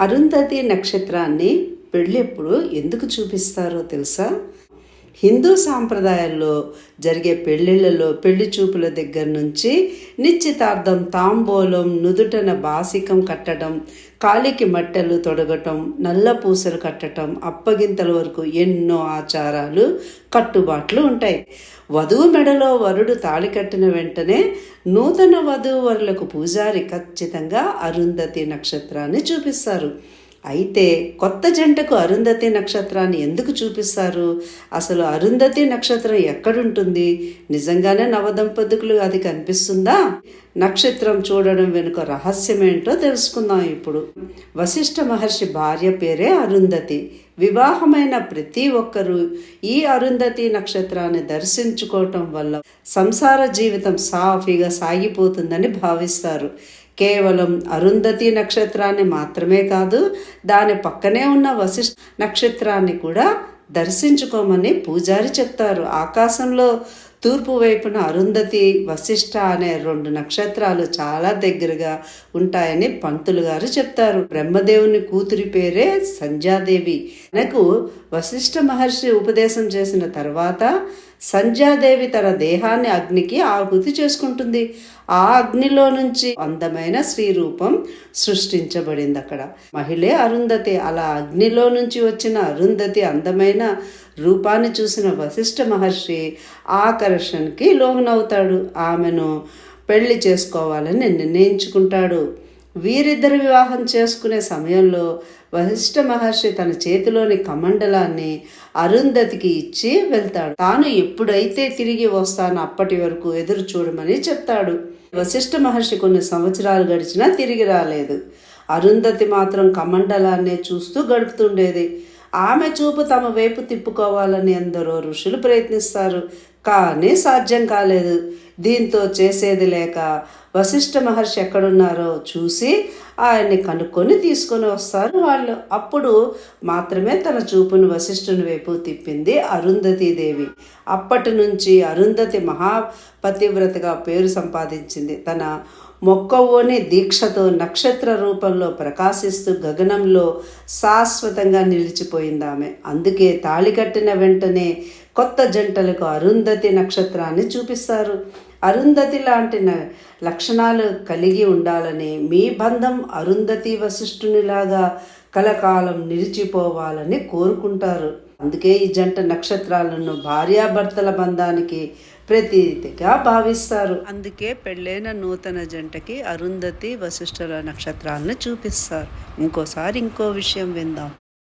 అరుంధతి నక్షత్రాన్ని పెళ్ళెప్పుడు ఎందుకు చూపిస్తారో తెలుసా? హిందూ సాంప్రదాయాల్లో జరిగే పెళ్ళిళ్ళలో పెళ్ళి చూపుల దగ్గర నుంచి నిశ్చితార్థం తాంబూలం నుదుటన బాసికం కట్టడం కాలికి మట్టెలు తొడగటం నల్ల పూసలు కట్టడం అప్పగింతల వరకు ఎన్నో ఆచారాలు కట్టుబాట్లు ఉంటాయి. వధువు మెడలో వరుడు తాళి కట్టిన వెంటనే నూతన వధూవరులకు పూజారి ఖచ్చితంగా అరుంధతి నక్షత్రాన్ని చూపిస్తారు. అయితే కొత్త జంటకు అరుంధతి నక్షత్రాన్ని ఎందుకు చూపిస్తారు? అసలు అరుంధతి నక్షత్రం ఎక్కడుంటుంది? నిజంగానే నవదంపతులు అది కనిపిస్తుందా? నక్షత్రం చూడడం వెనుక రహస్యమేంటో తెలుసుకుందాం ఇప్పుడు. వశిష్ఠ మహర్షి భార్య పేరే అరుంధతి. వివాహమైన ప్రతి ఒక్కరూ ఈ అరుంధతి నక్షత్రాన్ని దర్శించుకోవటం వల్ల సంసార జీవితం సాఫీగా సాగిపోతుందని భావిస్తారు. కేవలం అరుంధతి నక్షత్రాన్ని మాత్రమే కాదు దాని పక్కనే ఉన్న వశిష్ఠ నక్షత్రాన్ని కూడా దర్శించుకోమని పూజారి చెప్తారు. ఆకాశంలో తూర్పు వైపున అరుంధతి వశిష్ట అనే రెండు నక్షత్రాలు చాలా దగ్గరగా ఉంటాయని పంతులు గారు చెప్తారు. బ్రహ్మదేవుని కూతురి పేరే సంధ్యాదేవి. నాకు వశిష్ఠ మహర్షి ఉపదేశం చేసిన తర్వాత సంధ్యాదేవి తన దేహాన్ని అగ్నికి ఆహుతి చేసుకుంటుంది. ఆ అగ్నిలో నుంచి అందమైన స్త్రీ రూపం సృష్టించబడింది అక్కడ మహిళే అరుంధతి. అలా అగ్నిలో నుంచి వచ్చిన అరుంధతి అందమైన రూపాన్ని చూసిన వశిష్ఠ మహర్షి ఆకర్షణకి లోనవుతాడు. ఆమెను పెళ్ళి చేసుకోవాలని నిర్ణయించుకుంటాడు. వీరిద్దరు వివాహం చేసుకునే సమయంలో వశిష్ఠ మహర్షి తన చేతిలోని కమండలాన్ని అరుంధతికి ఇచ్చి వెళ్తాడు. తాను ఎప్పుడైతే తిరిగి వస్తానో అప్పటి వరకు ఎదురు చూడమని చెప్తాడు. వశిష్ఠ మహర్షి కొన్ని సంవత్సరాలు గడిచినా తిరిగి రాలేదు. అరుంధతి మాత్రం కమండలాన్నే చూస్తూ గడుపుతుండేది. ఆమె చూపు తమ వైపు తిప్పుకోవాలని ఎందరో ఋషులు ప్రయత్నిస్తారు. కానీ సాధ్యం కాలేదు. దీంతో చేసేది లేక వశిష్ఠ మహర్షి ఎక్కడున్నారో చూసి ఆయన్ని కనుక్కొని తీసుకొని వస్తారు వాళ్ళు. అప్పుడు మాత్రమే తన చూపును వశిష్ఠుని వైపు తిప్పింది అరుంధతీదేవి. అప్పటి నుంచి అరుంధతి మహాపతివ్రతగా పేరు సంపాదించింది. తన మొక్కవోని దీక్షతో నక్షత్ర రూపంలో ప్రకాశిస్తూ గగనంలో శాశ్వతంగా నిలిచిపోయింది ఆమె అందుకే తాళి కట్టిన వెంటనే కొత్త జంటలకు అరుంధతి నక్షత్రాన్ని చూపిస్తారు. అరుంధతి లాంటి లక్షణాలు కలిగి ఉండాలని మీ బంధం అరుంధతి వశిష్ఠునిలాగా కలకాలం నిలిచిపోవాలని కోరుకుంటారు. అందుకే ఈ జంట నక్షత్రాలను భార్యాభర్తల బంధానికి ప్రతీతిగా భావిస్తారు. అందుకే పెళ్ళైన నూతన జంటకి అరుంధతి వశిష్ఠుల నక్షత్రాలను చూపిస్తారు. ఇంకోసారి ఇంకో విషయం విందాం.